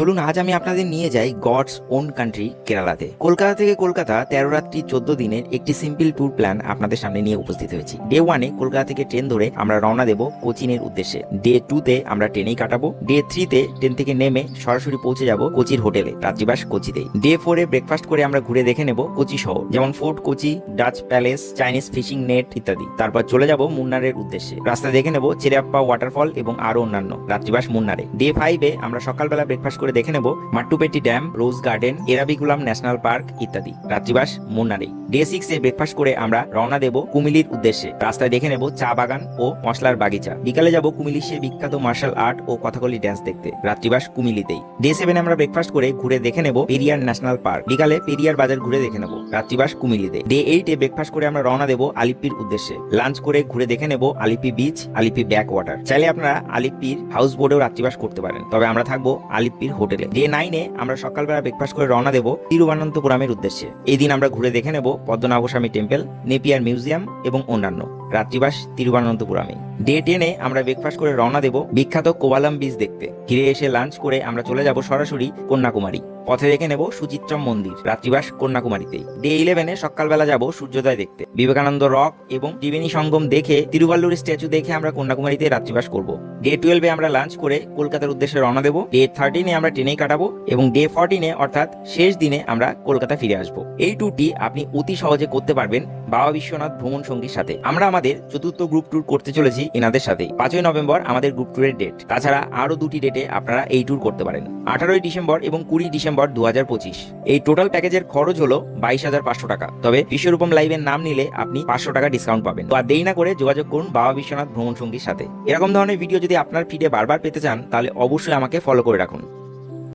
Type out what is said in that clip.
চলুন আজ আমি আপনাদের নিয়ে যাই গডস ওন কান্ট্রি কেরালাতে কলকাতা থেকে কলকাতা, তেরো রাত্রি, চোদ্দ দিনের একটি সিম্পল ট্যুর প্ল্যান আপনাদের সামনে নিয়ে উপস্থিত হয়েছি। ডে ওয়ানে কলকাতা থেকে ট্রেন ধরে আমরা রওনা দেব কোচিনের উদ্দেশ্যে। ডে টু তে আমরা ট্রেনেই কাটাবো। ডে থ্রিতে ট্রেন থেকে নেমে সরাসরি পৌঁছে যাব কোচির হোটেলে, রাত্রিবাস কোচিতেই। ডে ফোরে ব্রেকফাস্ট করে আমরা ঘুরে দেখে নেব কোচি শহর, যেমন Fort Kochi Dutch palace Chinese fishing net ইত্যাদি। তারপর চলে যাব মুন্নারের উদ্দেশ্যে। রাস্তা দেখে নেব চেরাপ্পা ওয়াটারফল এবং আরও অন্যান্য, রাত্রিবাস মুন্নারে। ডে ফাইভে আমরা সকালবেলা ব্রেকফাস্ট করে দেখে নেব Mattupetty dam, rose garden Eravikulam national park ইত্যাদি। রাত্রিবাস মুন্নারে ডে সিক্স এ ব্রেকফাস্ট করে আমরা রওনা দেব কুমিলির উদ্দেশ্যে। রাস্তায় দেখে নেব চা বাগান ও মশলার বাগিচা। বিকালে যাব কুমিলির সে বিখ্যাত মার্শাল আর্ট ও কথাকলি ড্যান্স দেখতে। রাত্রিবাস কুমিলিতেই। ডে সেভেন আমরা ব্রেকফাস্ট করে ঘুরে দেখে নেব পেরিয়ার ন্যাশনাল পার্ক। বিকালে পেরিয়ার বাজার ঘুরে দেখে নেব রাত্রিবাস কুমিলিতে। ডে এইট এ ব্রেকফাস্ট করে আমরা রওনা দেব আলিপির উদ্দেশ্যে। লাঞ্চ করে ঘুরে দেখে নেব Alleppey beach Alleppey back water চাইলে আপনারা আলিপির হাউস বোর্ডেও রাত্রিবাস করতে পারেন। তবে আমরা থাকব আলিপির হোটেলে। ডে নাইনে আমরা সকালবেলা ব্রেকফাস্ট করে রওনা দেব তিরুবানন্তপুরামের উদ্দেশ্যে। এই দিন আমরা ঘুরে দেখে নেব পদ্মনাভস্বামী টেম্পল নেপিয়ার মিউজিয়াম এবং অন্যান্য। রাত্রিবাস তিরুবনন্তপুরমে ডে টেনে আমরা ব্রেকফাস্ট করে রওনা দেব বিখ্যাত কোবালাম বিচ দেখতে। ফিরে এসে লাঞ্চ করে আমরা চলে যাব সরাসরি কন্যাকুমারী। পথে দেখে নেব সুচিত্রম মন্দির, রাত্রিবাস কন্যাকুমারীতেই। ডে ইলেভেনে সকালবেলা যাব সূর্যোদয় দেখতে। বিবেকানন্দ রক এবং ত্রিবেণী সঙ্গম দেখে তিরুভাল্লুর স্ট্যাচু দেখে আমরা কন্যাকুমারীতে রাত্রিবাস করব। ডে টুয়েলভে আমরা লাঞ্চ করে কলকাতার উদ্দেশ্যে রওনা দেব। ডে থার্টিনে আমরা ট্রেনেই কাটাবো এবং ডে ফোরটিনে অর্থাৎ শেষ দিনে আমরা কলকাতা ফিরে আসব। এই ট্যুরটি আপনি অতি সহজে করতে পারবেন বাবা বিশ্বনাথ ভ্রমণ সঙ্গীর সাথে। আমরা আমাদের চতুর্থ গ্রুপ ট্যুর করতে চলেছি এনাদের সাথে পাঁচই নভেম্বর আমাদের গ্রুপ ট্যুরের ডেট তাছাড়া আরও দুটি ডেটে আপনারা এই ট্যুর করতে পারেন। আঠারোই ডিসেম্বর এবং কুড়ি ডিসেম্বর দু হাজার পঁচিশ। এই টোটাল প্যাকেজের খরচ হলো বাইশ হাজার পাঁচশো টাকা। তবে বিশ্বরূপম লাইভের নাম নিলে আপনি পাঁচশো টাকা ডিসকাউন্ট পাবেন। তো আর দেরি না করে যোগাযোগ করুন বাবা বিশ্বনাথ ভ্রমণ সঙ্গীর সাথে। এরকম ধরনের ভিডিও যদি আপনার ফিডে বারবার পেতে চান, তাহলে অবশ্যই আমাকে ফলো করে রাখুন।